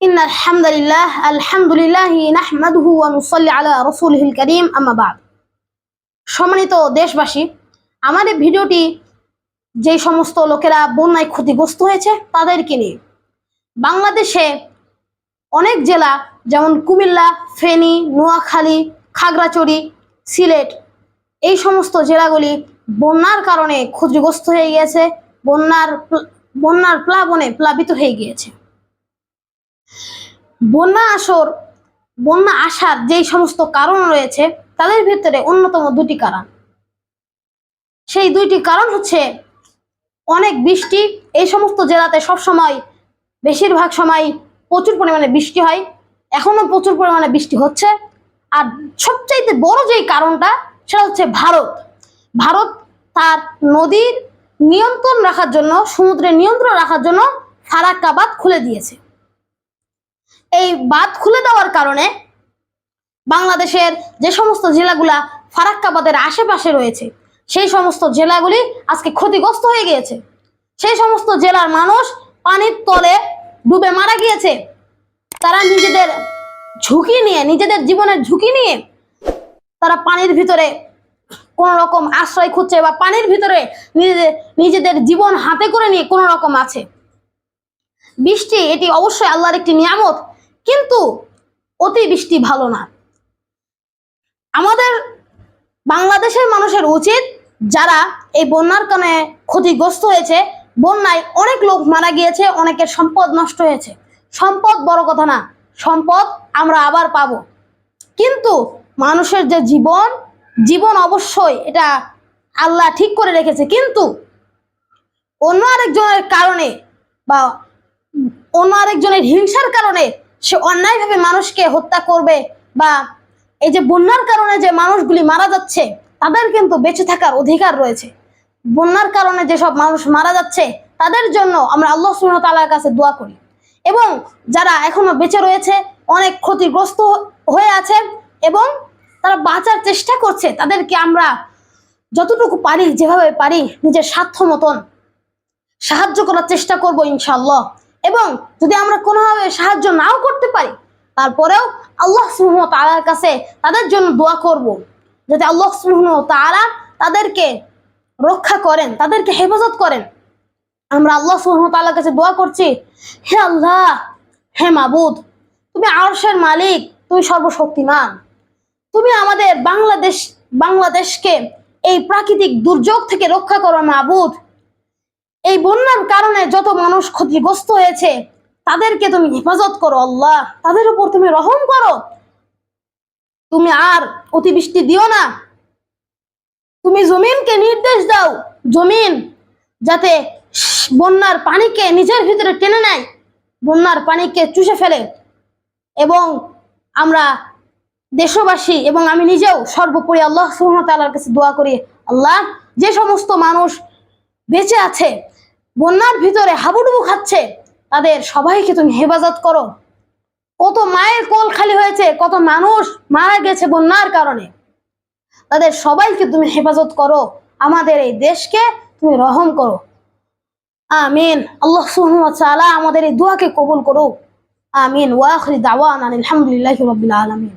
إن الحمد لله الحمد لله نحمده ونصلي على رسوله الكريم أما بعد সম্মানিত দেশবাসী আমার এই ভিডিওটি যে সমস্ত লোকেরা বন্যায় ক্ষতিগ্রস্ত হয়েছে তাদেরকে নিয়ে বাংলাদেশে অনেক জেলা যেমন কুমিল্লা ফেনী নোয়াখালী খাগড়াছড়ি সিলেট এই সমস্ত জেলাগুলি বন্যার কারণে ক্ষতিগ্রস্ত হয়ে গিয়েছে বন্যার প্ল- বন্যার প্লাবনে প্লাবিত হয়ে গিয়েছে বন্যা আসর, বন্যা আসার যেই সমস্ত কারণ রয়েছে, তাদের ভিতরে অন্যতম দুটি কারণ। সেই দুইটি কারণ হচ্ছে, অনেক বৃষ্টি, এই সমস্ত জেলাতে সবসময় বেশিরভাগ সময় প্রচুর পরিমাণে বৃষ্টি হয়। এখনও প্রচুর পরিমাণে বৃষ্টি হচ্ছে। আর সবচাইতে বড় যেই কারণটা, সেটা হচ্ছে ভারত। ভারত তার নদীর নিয়ন্ত্রণ রাখার জন্য, সমুদ্রের নিয়ন্ত্রণ রাখার জন্য ফারাক্কা বাঁধ খুলে দিয়েছে। এই বাঁধ খুলে দেওয়ার কারণে বাংলাদেশের যে সমস্ত জেলাগুলা ফারাক্কা বাঁধের আশেপাশে রয়েছে, সেই সমস্ত জেলাগুলি আজকে ক্ষতিগ্রস্ত হয়ে গিয়েছে। সেই সমস্ত জেলার মানুষ পানির তলে ডুবে মারা গিয়েছে। তারা নিজেদের ঝুঁকি নিয়ে, নিজেদের জীবনের ঝুঁকি নিয়ে তারা পানির ভিতরে কোন রকম আশ্রয় খুঁজছে বা পানির ভিতরে নিজেদের নিজেদের জীবন হাতে করে নিয়ে কোন রকম আছে। বৃষ্টি এটি অবশ্যই আল্লাহর একটি নিয়ামত। কিন্তু অতি বৃষ্টি ভালো না। আমাদের বাংলাদেশের মানুষের উচিত যারা এই বন্যার কারণে ক্ষতিগ্রস্ত হয়েছে, বন্যায় অনেক লোক মারা গিয়েছে, অনেকের সম্পদ নষ্ট হয়েছে। সম্পদ বড় কথা না, সম্পদ আমরা আবার পাবো। কিন্তু মানুষের যে জীবন জীবন অবশ্যই এটা আল্লাহ ঠিক করে রেখেছে। কিন্তু অন্য আরেকজনের কারণে বা অন্য আরেকজনের হিংসার কারণে সে অন্যায়ভাবে মানুষকে হত্যা করবে বা এই যে বন্যার কারণে যে মানুষগুলি মারা যাচ্ছে, তাদের কিন্তু বেঁচে থাকার অধিকার রয়েছে। বন্যার কারণে যেসব মানুষ মারা যাচ্ছে, তাদের জন্য আমরা আল্লাহ সুবহানাহু কাছে দোয়া করি। এবং যারা এখনও বেঁচে রয়েছে, অনেক ক্ষতিগ্রস্ত হয়ে আছে এবং তারা বাঁচার চেষ্টা করছে, তাদেরকে আমরা যতটুকু পারি, যেভাবে পারি, নিজের স্বার্থ মতন সাহায্য করার চেষ্টা করব ইনশাল্লাহ এবং যদি আমরা কোনোভাবে সাহায্য নাও করতে পারি, তারপরেও আল্লাহ সুবহানাহু তালার কাছে তাদের জন্য দোয়া করব। যাতে আল্লাহ ওয়া তাআলা তাদেরকে রক্ষা করেন, তাদেরকে হেফাজত করেন। আমরা আল্লাহ সুবহানাহু তালার কাছে দোয়া করছি, হে আল্লাহ, হে মাবুদ, তুমি আরশের মালিক, তুমি সর্বশক্তিমান। তুমি আমাদের বাংলাদেশ, বাংলাদেশকে এই প্রাকৃতিক দুর্যোগ থেকে রক্ষা করো মাবুদ। এই বন্যার কারণে যত মানুষ ক্ষতিগ্রস্ত হয়েছে, তাদেরকে তুমি হেফাজত করো, আল্লাহ। তাদের উপর তুমি রহম করো। তুমি আর অতিবৃষ্টি দিও না। তুমি জমিনকে নির্দেশ দাও। জমিন যাতে বন্যার পানিকে নিজের ভিতরে টেনে নেয়। বন্যার পানিকে চুষে ফেলে। এবং আমরা দেশবাসী এবং আমি নিজেও সর্বোপরি আল্লাহ তাআলার কাছে দোয়া করি, আল্লাহ, যে সমস্ত মানুষ বেঁচে আছে বন্যার ভিতরে হাবুডুবু খাচ্ছে। তাদের সবাইকে তুমি হেফাজত করো। কত মায়ের কোল খালি হয়েছে, কত মানুষ মারা গেছে বন্যার কারণে। তাদের সবাইকে তুমি হেফাজত করো। আমাদের এই দেশকে তুমি রহম করো। আমিন। আল্লাহ তাআলা আমাদের এই দোয়াকে কবুল করো আমিন। ওয়া আখির দাওয়ানা আলহামদুলিল্লাহি রাব্বিল আলামিন।